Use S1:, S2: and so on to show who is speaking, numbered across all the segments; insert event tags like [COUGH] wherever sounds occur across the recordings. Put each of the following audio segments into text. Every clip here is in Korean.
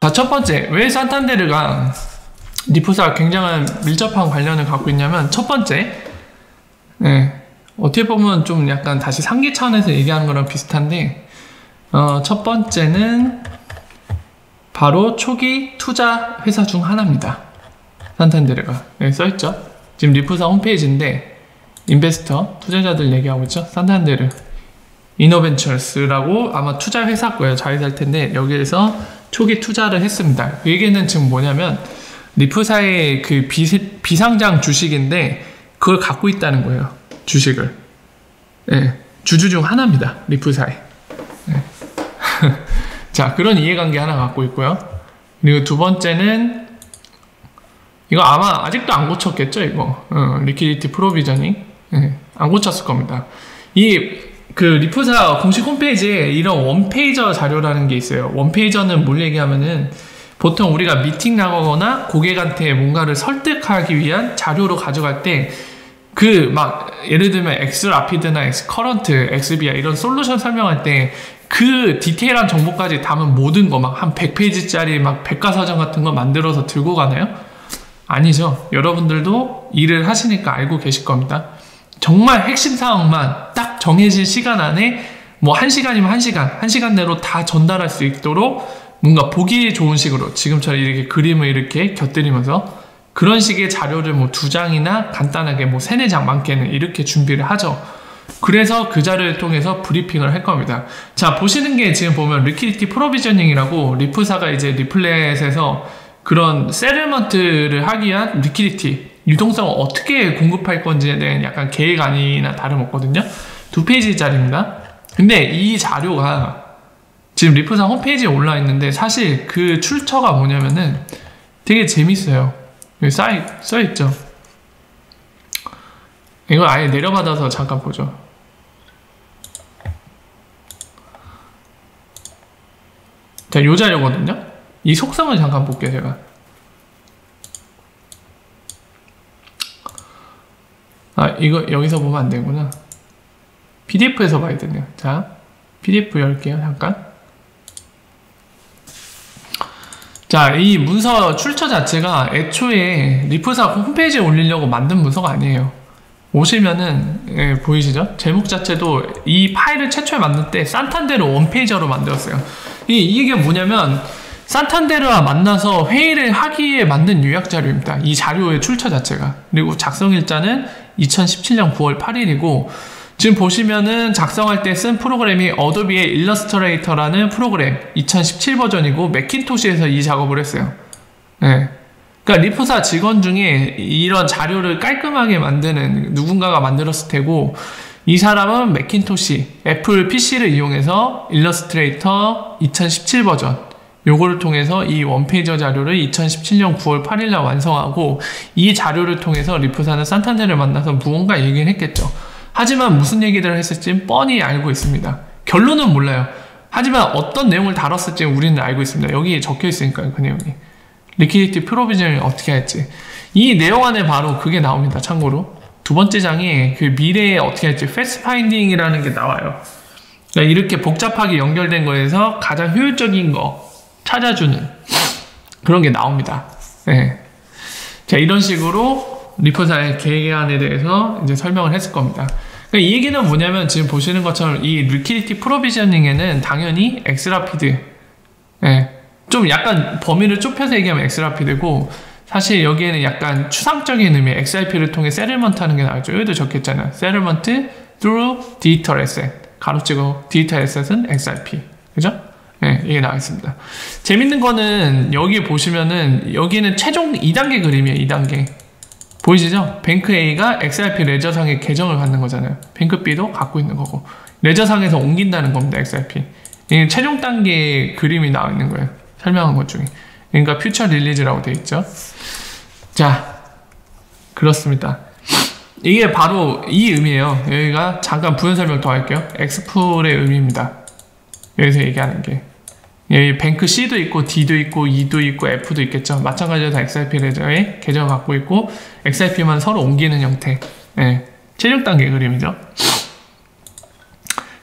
S1: 자, 첫 번째, 왜 산탄데르가 리프사 굉장한 밀접한 관련을 갖고 있냐면, 첫 번째, 네, 어떻게 보면 좀 약간 다시 상기 차원에서 얘기하는 거랑 비슷한데, 어, 첫 번째는 바로 초기 투자 회사 중 하나입니다. 산탄데르가. 여기 써있죠? 지금 리프사 홈페이지인데, 인베스터, 투자자들 얘기하고 있죠? 산탄데르. 이노벤처스라고 아마 투자 회사 거예요. 자회사일 텐데, 여기에서 초기 투자를 했습니다. 그 얘기는 지금 뭐냐면 리프사의 그 비, 비상장 주식인데 그걸 갖고 있다는 거예요. 주식을. 네, 주주 중 하나입니다. 리프사에. 네. [LAUGHS] 자, 그런 이해관계 하나 갖고 있고요. 그리고 두 번째는 이거 아마 아직도 안 고쳤겠죠, 이거. 어, 리퀴디티 프로비저닝. 네, 안 고쳤을 겁니다. 이 그 리프사 공식 홈페이지에 이런 원페이저 자료라는 게 있어요. 원페이저는 뭘 얘기하면은 보통 우리가 미팅 나가거나 고객한테 뭔가를 설득하기 위한 자료로 가져갈 때 그 막 예를 들면 엑스라피드나 엑스커런트, 엑스비아 이런 솔루션 설명할 때 그 디테일한 정보까지 담은 모든 거 막 한 100페이지짜리 막 백과사전 같은 거 만들어서 들고 가나요? 아니죠. 여러분들도 일을 하시니까 알고 계실 겁니다. 정말 핵심 사항만 딱 정해진 시간 안에 뭐한 시간이면 한 시간, 한 시간 내로 다 전달할 수 있도록 뭔가 보기 좋은 식으로 지금처럼 이렇게 그림을 이렇게 곁들이면서 그런 식의 자료를 뭐 두 장이나 간단하게 뭐 세네 장 많게는 이렇게 준비를 하죠. 그래서 그 자료를 통해서 브리핑을 할 겁니다. 자, 보시는 게 지금 보면 리퀴디티 프로비저닝이라고 리프사가 이제 리플렛에서 그런 세르먼트를 하기 위한 리퀴디티 유동성을 어떻게 공급할 건지에 대한 약간 계획 아니나 다름없거든요. 두 페이지짜리입니다. 근데 이 자료가 지금 리프상 홈페이지에 올라 있는데 사실 그 출처가 뭐냐면은 되게 재밌어요. 여기 써, 써 있죠. 이걸 아예 내려받아서 잠깐 보죠. 자, 요 자료거든요. 이 속성을 잠깐 볼게요, 제가. 이거 여기서 보면 안 되구나. PDF에서 봐야 되네요. 자, PDF 열게요. 잠깐. 자, 이 문서 출처 자체가 애초에 리프사 홈페이지에 올리려고 만든 문서가 아니에요. 오시면은 예, 보이시죠? 제목 자체도 이 파일을 최초에 만들 때 산탄데르 원페이저로 만들었어요. 이, 이게 뭐냐면 산탄데르와 만나서 회의를 하기에 만든 요약 자료입니다. 이 자료의 출처 자체가. 그리고 작성 일자는 2017년 9월 8일이고 지금 보시면은 작성할 때 쓴 프로그램이 어도비의 일러스트레이터라는 프로그램 2017 버전이고 맥킨토시에서 이 작업을 했어요. 네. 그러니까 리프사 직원 중에 이런 자료를 깔끔하게 만드는 누군가가 만들었을 테고 이 사람은 맥킨토시 애플 PC를 이용해서 일러스트레이터 2017 버전 요거를 통해서 이 원페이저 자료를 2017년 9월 8일 날 완성하고 이 자료를 통해서 리프사는 산탄데를 만나서 무언가 얘기를 했겠죠. 하지만 무슨 얘기들을 했을지 뻔히 알고 있습니다. 결론은 몰라요. 하지만 어떤 내용을 다뤘을지 우리는 알고 있습니다. 여기 적혀 있으니까요, 그 내용이. 리퀴디티 프로비전을 어떻게 할지. 이 내용 안에 바로 그게 나옵니다, 참고로. 두 번째 장에 그 미래에 어떻게 할지, 패스 파인딩이라는 게 나와요. 그러니까 이렇게 복잡하게 연결된 거에서 가장 효율적인 거, 찾아주는 그런 게 나옵니다. 네. 자, 이런 식으로 리포사의 계획안에 대해서 이제 설명을 했을 겁니다. 그러니까 이 얘기는 뭐냐면 지금 보시는 것처럼 이 리퀴디티 프로비저닝에는 당연히 엑스라피드, 네. 좀 약간 범위를 좁혀서 얘기하면 엑스라피드고 사실 여기에는 약간 추상적인 의미 XRP를 통해 세틀먼트 하는 게 나오죠. 여기도 적혔잖아요. 세틀먼트 through digital asset. 가로치고 디지털 에셋은 XRP. 그죠? 네, 이게 나와 있습니다. 재밌는 거는 여기 보시면은 여기는 최종 2단계 그림이에요. 2단계. 보이시죠? 뱅크 A가 XRP 레저상에 계정을 갖는 거잖아요. 뱅크 B도 갖고 있는 거고. 레저상에서 옮긴다는 겁니다. XRP. 이 최종 단계 그림이 나와 있는 거예요. 설명한 것 중에. 그러니까 퓨처 릴리즈라고 되어 있죠. 자, 그렇습니다. 이게 바로 이 의미예요. 여기가 잠깐 부연 설명 더 할게요. 엑스풀의 의미입니다. 여기서 얘기하는 게. 예, 뱅크 C도 있고 D도 있고 E도 있고 F도 있겠죠. 마찬가지로 다 XRP 레저에 계정을 갖고 있고 XRP만 서로 옮기는 형태. 예, 최종 단계 그림이죠.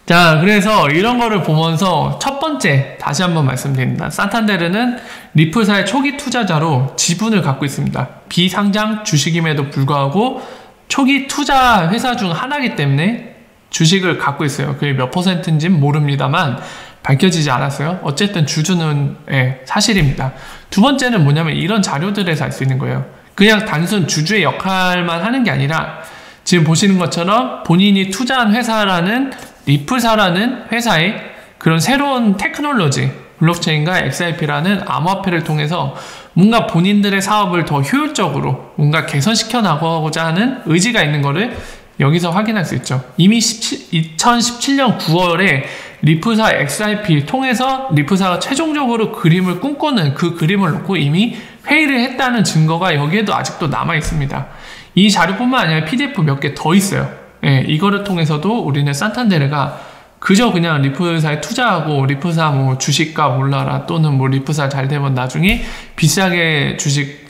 S1: 자, 그래서 이런 거를 보면서 첫 번째 다시 한번 말씀드립니다. 산탄데르는 리플사의 초기 투자자로 지분을 갖고 있습니다. 비상장 주식임에도 불구하고 초기 투자 회사 중 하나이기 때문에 주식을 갖고 있어요. 그게 몇 퍼센트인지는 모릅니다만 밝혀지지 않았어요. 어쨌든 주주는 예, 사실입니다. 두 번째는 뭐냐면 이런 자료들에서 알 수 있는 거예요. 그냥 단순 주주의 역할만 하는 게 아니라 지금 보시는 것처럼 본인이 투자한 회사라는 리플사라는 회사의 그런 새로운 테크놀로지 블록체인과 XRP라는 암호화폐를 통해서 뭔가 본인들의 사업을 더 효율적으로 뭔가 개선시켜 나가고자 하는 의지가 있는 것을 여기서 확인할 수 있죠. 이미 17, 2017년 9월에 리프사 XRP 통해서 리프사가 최종적으로 그림을 꿈꾸는 그 그림을 놓고 이미 회의를 했다는 증거가 여기에도 아직도 남아 있습니다. 이 자료뿐만 아니라 PDF 몇 개 더 있어요. 예, 이거를 통해서도 우리는 산탄데르가 그저 그냥 리프사에 투자하고 리프사 뭐 주식값 올라라 또는 뭐 리프사 잘 되면 나중에 비싸게 주식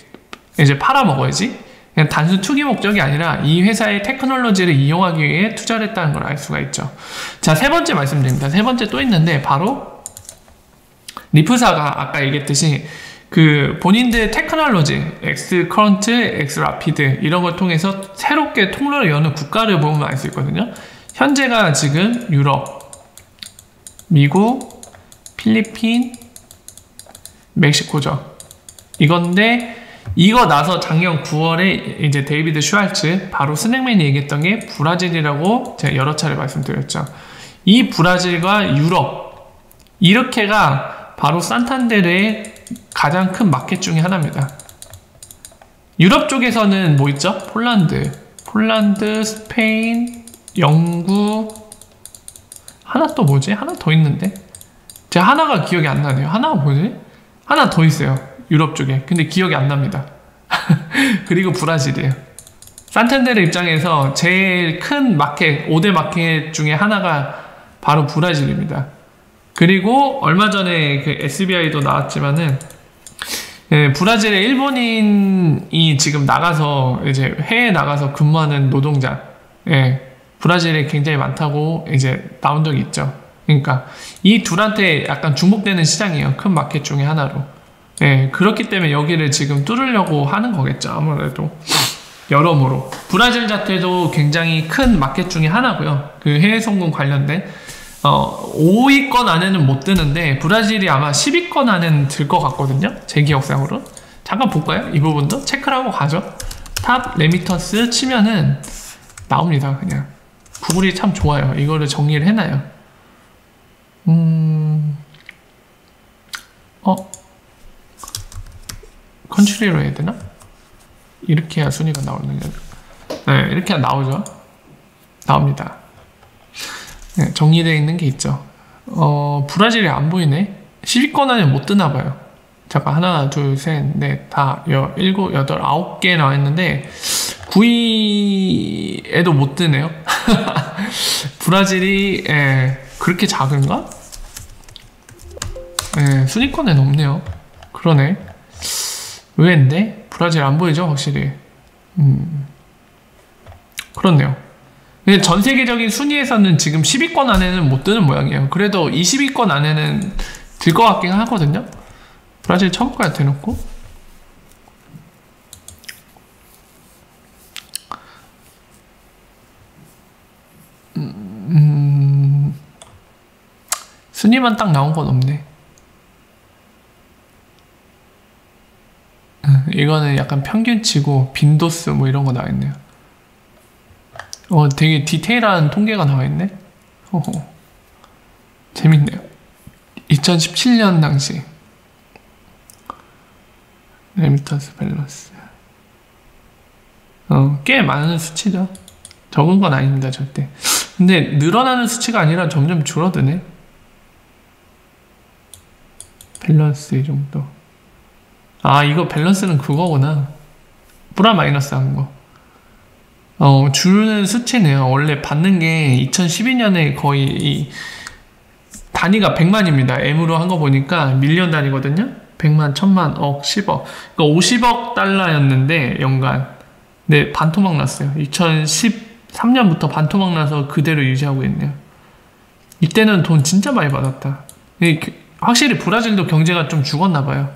S1: 이제 팔아 먹어야지 그냥 단순 투기 목적이 아니라 이 회사의 테크놀로지를 이용하기 위해 투자를 했다는 걸 알 수가 있죠. 자, 세 번째 말씀드립니다. 세 번째 또 있는데 바로 리프사가 아까 얘기했듯이 그 본인들의 테크놀로지, X 커런트, X 라피드 이런 걸 통해서 새롭게 통로를 여는 국가를 보면 알 수 있거든요. 현재가 지금 유럽, 미국, 필리핀, 멕시코죠. 이건데 이거 나서 작년 9월에 이제 데이비드 슈알츠 바로 스낵맨이 얘기했던 게 브라질이라고 제가 여러 차례 말씀드렸죠. 이 브라질과 유럽 이렇게가 바로 산탄데르의 가장 큰 마켓 중에 하나입니다. 유럽 쪽에서는 뭐 있죠? 폴란드, 폴란드, 스페인, 영국 하나 또 뭐지? 하나 더 있는데 제가 하나가 기억이 안 나네요. 하나가 뭐지? 하나 더 있어요. 유럽 쪽에. 근데 기억이 안 납니다. [LAUGHS] 그리고 브라질이에요. 산텐데르 입장에서 제일 큰 마켓, 5대 마켓 중에 하나가 바로 브라질입니다. 그리고 얼마 전에 그 SBI도 나왔지만은 예, 브라질의 일본인이 지금 나가서 이제 해외에 나가서 근무하는 노동자, 예, 브라질에 굉장히 많다고 이제 나온 적이 있죠. 그러니까 이 둘한테 약간 중복되는 시장이에요. 큰 마켓 중에 하나로. 예, 그렇기 때문에 여기를 지금 뚫으려고 하는 거겠죠. 아무래도. 여러모로. 브라질 자체도 굉장히 큰 마켓 중에 하나고요. 그 해외 성공 관련된. 어, 5위권 안에는 못 드는데, 브라질이 아마 10위권 안에는 들 것 같거든요. 제 기억상으로. 잠깐 볼까요? 이 부분도 체크를 하고 가죠. 탑 레미터스 치면은 나옵니다. 그냥. 구글이 참 좋아요. 이거를 정리를 해놔요. 음, 어, 컨트리로 해야 되나? 이렇게 해야 순위가 나오는 거 네, 이렇게 나오죠. 나옵니다. 네, 정리되어 있는 게 있죠. 어, 브라질이 안 보이네? 10위권 안에 못 뜨나 봐요. 잠깐, 하나, 둘, 셋, 넷, 다, 여, 일곱, 여덟, 아홉 개 나와 있는데, 9위에도 못 뜨네요. [LAUGHS] 브라질이, 예, 그렇게 작은가? 예, 순위권에 없네요. 그러네. 의외인데? 브라질 안 보이죠, 확실히. 음. 그렇네요. 근데 전 세계적인 순위에서는 지금 10위권 안에는 못 드는 모양이에요. 그래도 20위권 안에는 들 것 같긴 하거든요. 브라질 처음까지 대놓고. 음, 순위만 딱 나온 건 없네. 이거는 약간 평균치고 빈도수 뭐 이런 거 나와 있네요. 어, 되게 디테일한 통계가 나와 있네. 어허. 재밌네요. 2017년 당시 레미턴스 밸런스 어, 꽤 많은 수치죠. 적은 건 아닙니다, 절대. 근데 늘어나는 수치가 아니라 점점 줄어드네. 밸런스 이 정도. 아, 이거 밸런스는 그거구나. 플라 마이너스 한 거. 어, 주는 수치네요. 원래 받는 게 2012년에 거의 이 단위가 100만입니다. M으로 한 거 보니까 밀리언 단위거든요. 100만, 1000만, 억, 10억. 그러니까 50억 달러였는데 연간. 네, 반토막 났어요. 2013년부터 반토막 나서 그대로 유지하고 있네요. 이때는 돈 진짜 많이 받았다. 확실히 브라질도 경제가 좀 죽었나 봐요.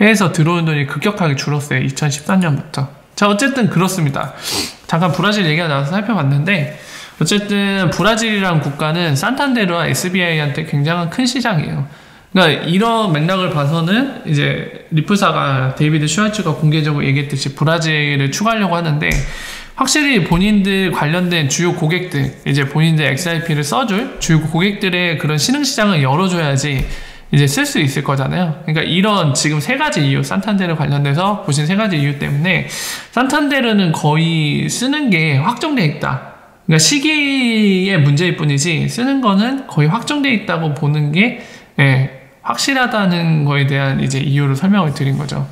S1: 해외에서 들어오는 돈이 급격하게 줄었어요. 2013년부터. 자, 어쨌든 그렇습니다. 잠깐 브라질 얘기가 나와서 살펴봤는데, 어쨌든 브라질이란 국가는 산탄데르와 SBI한테 굉장히 큰 시장이에요. 그러니까 이런 맥락을 봐서는 이제 리프사가 데이비드 슈와츠가 공개적으로 얘기했듯이 브라질을 추가하려고 하는데 확실히 본인들 관련된 주요 고객들 이제 본인들 XIP를 써줄 주요 고객들의 그런 신흥 시장을 열어줘야지 이제 쓸 수 있을 거잖아요. 그러니까 이런 지금 세 가지 이유 산탄데르 관련돼서 보신 세 가지 이유 때문에 산탄데르는 거의 쓰는 게 확정돼 있다. 그러니까 시기의 문제일 뿐이지 쓰는 거는 거의 확정돼 있다고 보는 게 예, 확실하다는 거에 대한 이제 이유를 설명을 드린 거죠.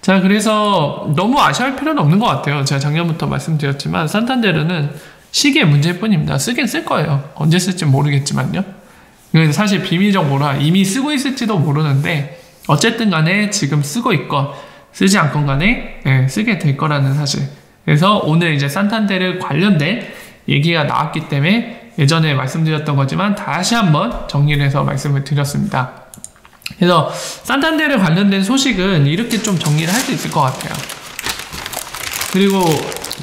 S1: 자, 그래서 너무 아쉬워할 필요는 없는 것 같아요. 제가 작년부터 말씀드렸지만 산탄데르는 시기의 문제일 뿐입니다. 쓰긴 쓸 거예요. 언제 쓸지 모르겠지만요. 이건 사실 비밀 정보라 이미 쓰고 있을지도 모르는데 어쨌든 간에 지금 쓰고 있건 쓰지 않건 간에 예, 쓰게 될 거라는 사실. 그래서 오늘 이제 산탄데르 관련된 얘기가 나왔기 때문에 예전에 말씀드렸던 거지만 다시 한번 정리를 해서 말씀을 드렸습니다. 그래서 산탄데르 관련된 소식은 이렇게 좀 정리를 할 수 있을 것 같아요. 그리고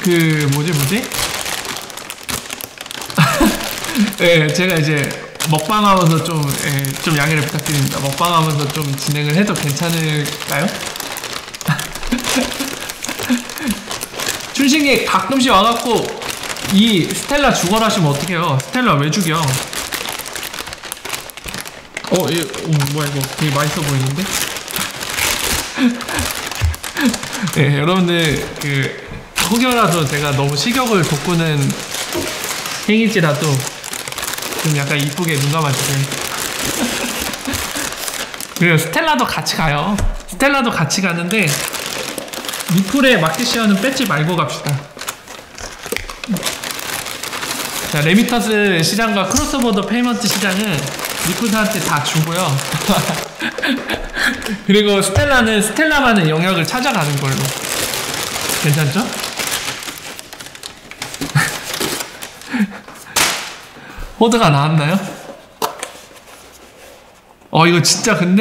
S1: 그 뭐지 뭐지? 네, [LAUGHS] 제가 이제 먹방하면서 좀, 예, 좀 양해를 부탁드립니다. 먹방하면서 좀 진행을 해도 괜찮을까요? [LAUGHS] 춘식이 가끔씩 와갖고 이 스텔라 죽어라 하시면 어떡해요? 스텔라 왜 죽여? 어, 이, 어, 뭐야 이거 되게 맛있어 보이는데? [LAUGHS] 네, 여러분들 그 혹여라도 제가 너무 식욕을 돋구는 행위지라도 좀 약간 이쁘게 눈 감아주세요. 그리고 스텔라도 같이 가요. 스텔라도 같이 가는데 리플의 마켓시어는 뺏지 말고 갑시다. 자, 레미터스 시장과 크로스보더 페이먼트 시장은 리플한테 다 주고요. [LAUGHS] 그리고 스텔라는 스텔라만의 영역을 찾아가는 걸로. 괜찮죠? 호드가 나왔나요? 어, 이거 진짜 근데